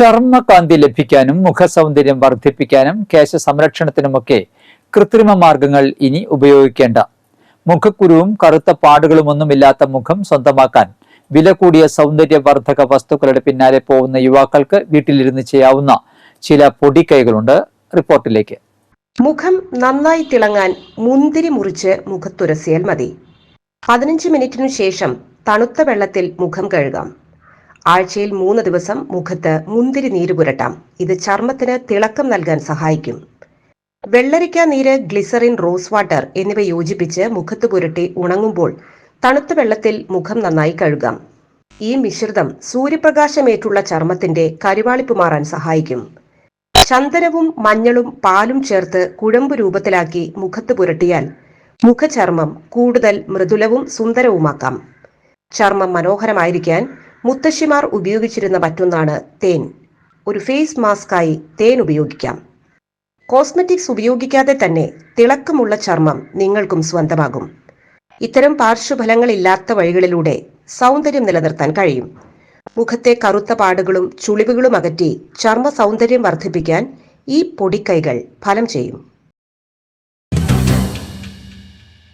ചർമ്മകാന്തി ലഭിക്കാനും മുഖസൗന്ദര്യം വർദ്ധിപ്പിക്കാനും കേശ സംരക്ഷണത്തിനുമൊക്കെ കൃത്രിമ മാർഗങ്ങൾ ഇനി ഉപയോഗിക്കേണ്ട. മുഖക്കുരുവും കറുത്ത പാടുകളുമൊന്നുമില്ലാത്ത മുഖം സ്വന്തമാക്കാൻ വില കൂടിയ സൗന്ദര്യവർദ്ധക വസ്തുക്കളുടെ പിന്നാലെ പോകുന്ന യുവാക്കൾക്ക് വീട്ടിലിരുന്ന് ചെയ്യാവുന്ന ചില പൊടിക്കൈകളുണ്ട് റിപ്പോർട്ടിലേക്ക്. മുഖം നന്നായി തിളങ്ങാൻ മുന്തിരി മുറിച്ച് മുഖത്തുരസിയാൽ മതി. പതിനഞ്ച് മിനിറ്റിനു ശേഷം തണുത്ത വെള്ളത്തിൽ മുഖം കഴുകാം. ആഴ്ചയിൽ മൂന്ന് ദിവസം മുഖത്ത് മുന്തിരി നീര് പുരട്ടാം. ഇത് ചർമ്മത്തിന് തിളക്കം നൽകാൻ സഹായിക്കും. വെള്ളരിക്ക നീര് ഗ്ലിസറിൻ റോസ് വാട്ടർ എന്നിവ യോജിപ്പിച്ച് മുഖത്ത് പുരട്ടി ഉണങ്ങുമ്പോൾ തണുത്ത വെള്ളത്തിൽ മുഖം നന്നായി കഴുകാം. ഈ മിശ്രിതം സൂര്യപ്രകാശമേറ്റുള്ള ചർമ്മത്തിന്റെ കരിവാളിപ്പ് മാറാൻ സഹായിക്കും. ചന്ദനവും മഞ്ഞളും പാലും ചേർത്ത് കുഴമ്പ് രൂപത്തിലാക്കി മുഖത്ത് പുരട്ടിയാൽ മുഖചർമ്മം കൂടുതൽ മൃദുലവും സുന്ദരവുമാക്കാം. ചർമ്മം മനോഹരമായിരിക്കാൻ മുത്തശ്ശിമാർ ഉപയോഗിച്ചിരുന്ന മറ്റൊന്നാണ് തേൻ. ഒരു ഫേസ് മാസ്കായി തേൻ ഉപയോഗിക്കാം. കോസ്മെറ്റിക്സ് ഉപയോഗിക്കാതെ തന്നെ തിളക്കമുള്ള ചർമ്മം നിങ്ങൾക്കും സ്വന്തമാകും. ഇത്തരം പാർശ്വഫലങ്ങളില്ലാത്ത വഴികളിലൂടെ സൗന്ദര്യം നിലനിർത്താൻ കഴിയും. മുഖത്തെ കറുത്ത പാടുകളും ചുളിവുകളും അകറ്റി ചർമ്മ സൗന്ദര്യം വർദ്ധിപ്പിക്കാൻ ഈ പൊടിക്കൈകൾ ഫലം ചെയ്യും.